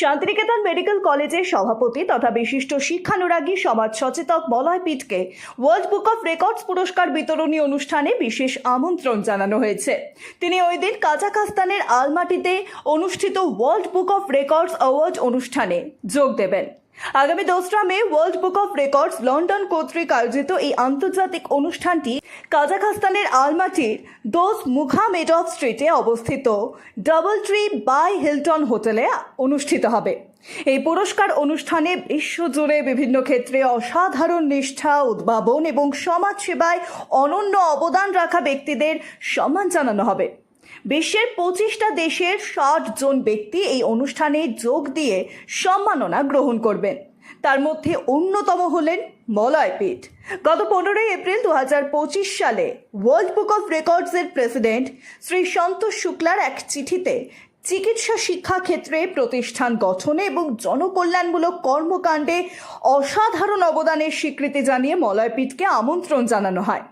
Santiniketan medical কলেজের সভাপতি তথা বিশিষ্ট শিক্ষানুরাগী সমাজ সচেতক বলয় পিটকে ওয়ার্ল্ড বুক অফ রেকর্ডস পুরস্কার বিতরণী অনুষ্ঠানে বিশেষ আমন্ত্রণ জানানো হয়েছে। তিনি ওই দিন কাজাখাস্তানের আলমাটিতে অনুষ্ঠিত world book of records award অনুষ্ঠানে যোগ দেবেন। আগামী দোসরা May world book of records London কর্তৃক আয়োজিত এই আন্তর্জাতিক অনুষ্ঠানটি কাজাখস্তানের আলমাটির দোস মুখামেডভ স্ট্রিটে অবস্থিত। ডাবল ট্রি বাই হিলটন হোটেলে অনুষ্ঠিত হবে। এই পুরস্কার অনুষ্ঠানে বিশ্বজুড়ে বিভিন্ন ক্ষেত্রে অসাধারণ নিষ্ঠা, উদ্ভাবন এবং সমাজসেবায় অনন্য অবদান রাখা ব্যক্তিদের সম্মান জানানো হবে। বিশ্বের পঁচিশটা দেশের ষাট জন ব্যক্তি এই অনুষ্ঠানে যোগ দিয়ে সম্মাননা গ্রহণ করবেন। তার মধ্যে অন্যতম হলেন মলয়পীঠ গত পনেরোই এপ্রিল দু পঁচিশ সালে ওয়ার্ল্ড বুক অফ রেকর্ডসের প্রেসিডেন্ট শ্রী সন্তোষ শুক্লার এক চিঠিতে চিকিৎসা শিক্ষা ক্ষেত্রে প্রতিষ্ঠান গঠনে এবং জনকল্যাণমূলক কর্মকাণ্ডে অসাধারণ অবদানের স্বীকৃতি জানিয়ে মলয়পীঠকে আমন্ত্রণ জানানো হয়।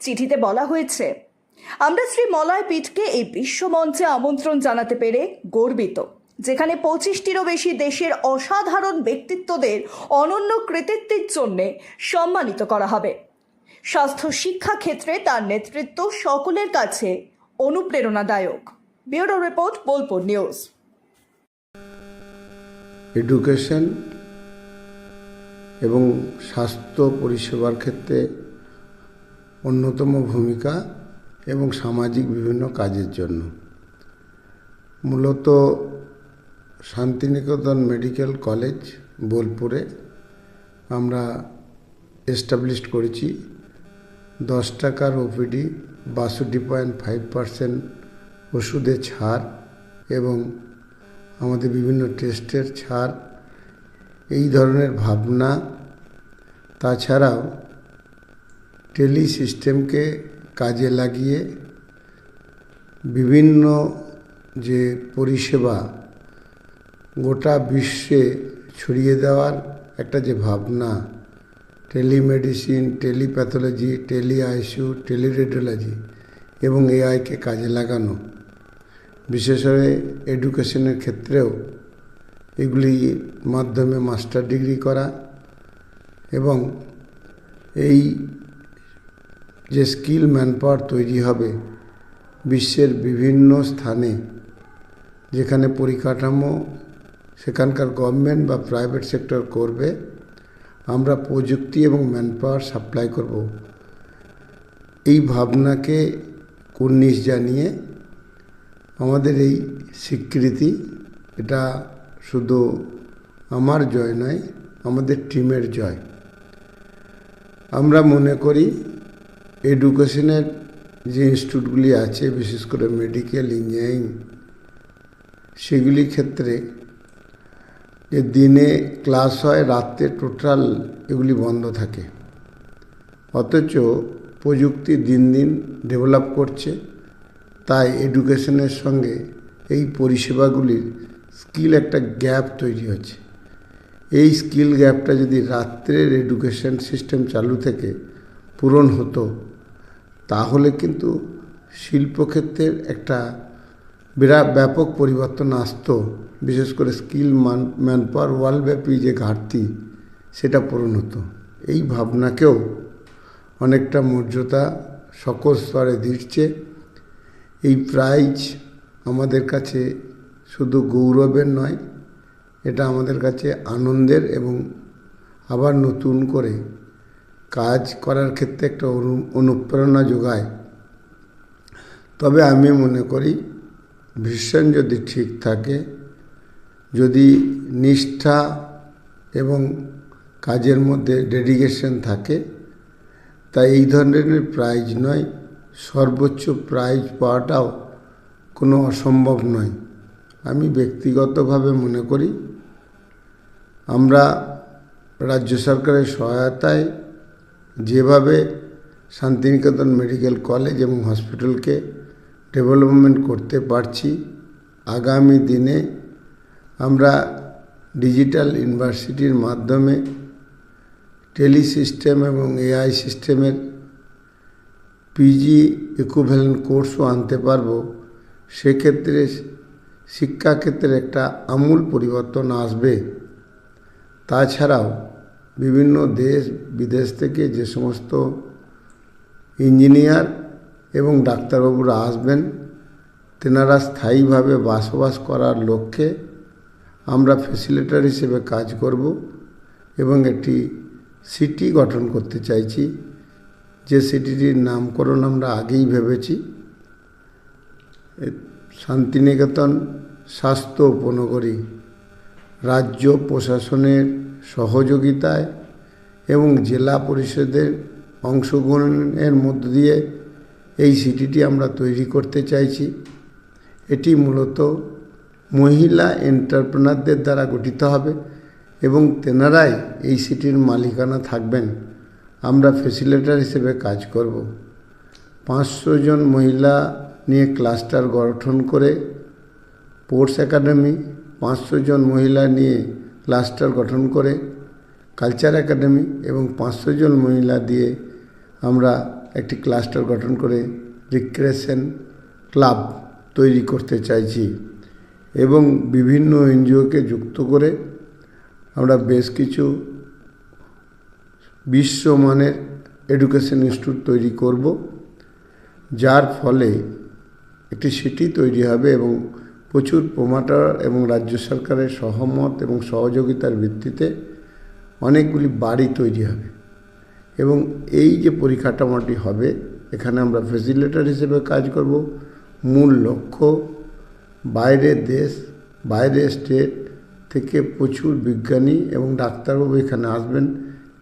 চিঠিতে বলা হয়েছে আমরা শ্রী মলয় পীঠকে এই বিশ্বমঞ্চে আমন্ত্রণ জানাতে পেরে গর্বিত, যেখানে পঁচিশটিরও বেশি দেশের অসাধারণ ব্যক্তিত্বদের অনন্য কৃতিত্বের জন্য সম্মানিত করা হবে। স্বাস্থ্য শিক্ষা ক্ষেত্রে তার নেতৃত্ব সকলের কাছে অনুপ্রেরণাদায়ক। Bureau report, Bolpur news. Education এবং স্বাস্থ্য পরিষেবার ক্ষেত্রে অন্যতম ভূমিকা এবং সামাজিক বিভিন্ন কাজের জন্য। মূলত শান্তিনিকেতন মেডিকেল কলেজ, বোলপুরে আমরা এস্টাবলিশ করেছি। দশ টাকার ওপিডি, বাষট্টি পয়েন্ট ফাইভ পার্সেন্ট ওষুধে ছাড় এবং আমাদের বিভিন্ন টেস্টের ছাড়। এই ধরনের ভাবনা। তাছাড়াও টেলি সিস্টেমকে কাজে লাগিয়ে বিভিন্ন যে পরিষেবা গোটা বিশ্বে ছড়িয়ে দেওয়ার একটা যে ভাবনা, telemedicine, telepathology tele ICU teleradiology এবং এআইকে কাজে লাগানো, বিশেষ করে এডুকেশনের ক্ষেত্রেও এগুলি মাধ্যমে মাস্টার ডিগ্রি করা এবং এই যে স্কিল ম্যানপাওয়ার তৈরি হবে বিশ্বের বিভিন্ন স্থানে, যেখানে পরিকাঠামো সেখানকার গভর্নমেন্ট বা প্রাইভেট সেক্টর করবে, আমরা প্রযুক্তি এবং ম্যানপাওয়ার সাপ্লাই করব। এই ভাবনাকে কুর্নিশ জানিয়ে আমাদের এই স্বীকৃতি, এটা শুধু আমার জয় নয়, আমাদের টিমের জয়। আমরা মনে করি এডুকেশনের যে ইনস্টিটিউটগুলি আছে, বিশেষ করে মেডিকেল ইঞ্জিনিয়ারিং সেগুলি ক্ষেত্রে যে দিনে ক্লাস হয়, রাত্রে টোটাল এগুলি বন্ধ থাকে। অথচ প্রযুক্তি দিন দিন ডেভেলপ করছে, তাই এডুকেশনের সঙ্গে এই পরিষেবাগুলির স্কিল একটা গ্যাপ তৈরি হচ্ছে। এই স্কিল গ্যাপটা যদি রাত্রের এডুকেশন সিস্টেম চালু থেকে পূরণ হতো তাহলে কিন্তু শিল্পক্ষেত্রের একটা বিরাট ব্যাপক পরিবর্তন আসতো। বিশেষ করে স্কিল মান ম্যান পাওয়ার ওয়ার্ল্ডব্যাপী যে ঘাটতি, সেটা পূরণ হতো। এই ভাবনাকেও অনেকটা মর্যাদা সকল স্তরে দিচ্ছে। এই প্রাইজ আমাদের কাছে শুধু গৌরবের নয়, এটা আমাদের কাছে আনন্দের এবং আবার নতুন করে কাজ করার ক্ষেত্রে একটা অনু, অনুপ্রেরণা যোগায়। তবে আমি মনে করি, ভীষণ যদি ঠিক থাকে, যদি নিষ্ঠা এবং কাজের মধ্যে ডেডিকেশন থাকে, তাই এই ধরনের প্রাইজ নয়, সর্বোচ্চ প্রাইজ পাওয়াটাও কোনো অসম্ভব নয়। আমি ব্যক্তিগতভাবে মনে করি, আমরা রাজ্য সরকারের সহায়তায় যেভাবে শান্তিনিকেতন মেডিকেল কলেজ এবং হসপিটালকে ডেভেলপমেন্ট করতে পারছি, আগামী দিনে আমরা ডিজিটাল ইউনিভার্সিটির মাধ্যমে টেলি সিস্টেম এবং এআই সিস্টেমের পিজি ইকুইভ্যালেন্ট কোর্সও আনতে পারব। সেক্ষেত্রে শিক্ষাক্ষেত্রে একটা আমূল পরিবর্তন আসবে। তাছাড়াও বিভিন্ন দেশ, বিদেশ থেকে যে সমস্ত ইঞ্জিনিয়ার এবং ডাক্তারবাবুরা আসবেন, তেনারা স্থায়ীভাবে বাসবাস করার লক্ষ্যে আমরা ফেসিলিটার হিসেবে কাজ করব এবং একটি সিটি গঠন করতে চাইছি। যে সিটিটির নামকরণ আমরা আগেই ভেবেছি। শান্তিনিকেতন স্বাস্থ্য উপনগরী রাজ্য প্রশাসনের সহযোগিতায় এবং জেলা পরিষদের অংশগ্রহণের মধ্য দিয়ে এই সিটিটি আমরা তৈরি করতে চাইছি। এটি মূলত মহিলা এন্টারপ্রেনারদের দ্বারা গঠিত হবে এবং তেনারাই এই সিটির মালিকানা থাকবেন। আমরা ফেসিলেটার হিসেবে কাজ করব। পাঁচশো জন মহিলা নিয়ে ক্লাস্টার গঠন করে স্পোর্টস একাডেমি, পাঁচশো জন মহিলা নিয়ে ক্লাস্টার গঠন করে কালচার একাডেমি এবং পাঁচশো জন মহিলা দিয়ে আমরা একটি ক্লাস্টার গঠন করে রিক্রেশন ক্লাব তৈরি করতে চাইছি এবং বিভিন্ন এনজিওকে যুক্ত করে আমরা বেশ কিছু বিশ্বমানের এডুকেশন ইনস্টিটিউট তৈরি করব, যার ফলে একটি সিটি তৈরি হবে এবং প্রচুর প্রমাটার এবং রাজ্য সরকারের সহমত এবং সহযোগিতার ভিত্তিতে অনেকগুলি বাড়ি তৈরি হবে। এবং এই যে পরিকাঠামোটি হবে, এখানে আমরা ফেসিলেটার হিসেবে কাজ করব। মূল লক্ষ্য বাইরের দেশ বাইরের স্টেট থেকে প্রচুর বিজ্ঞানী এবং ডাক্তারবাবু এখানে আসবেন।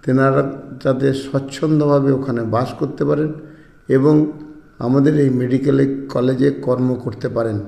তেনারা যাতে স্বচ্ছন্দভাবে ওখানে বাস করতে পারেন এবং আমাদের এই মেডিকেল কলেজে কর্ম করতে পারেন।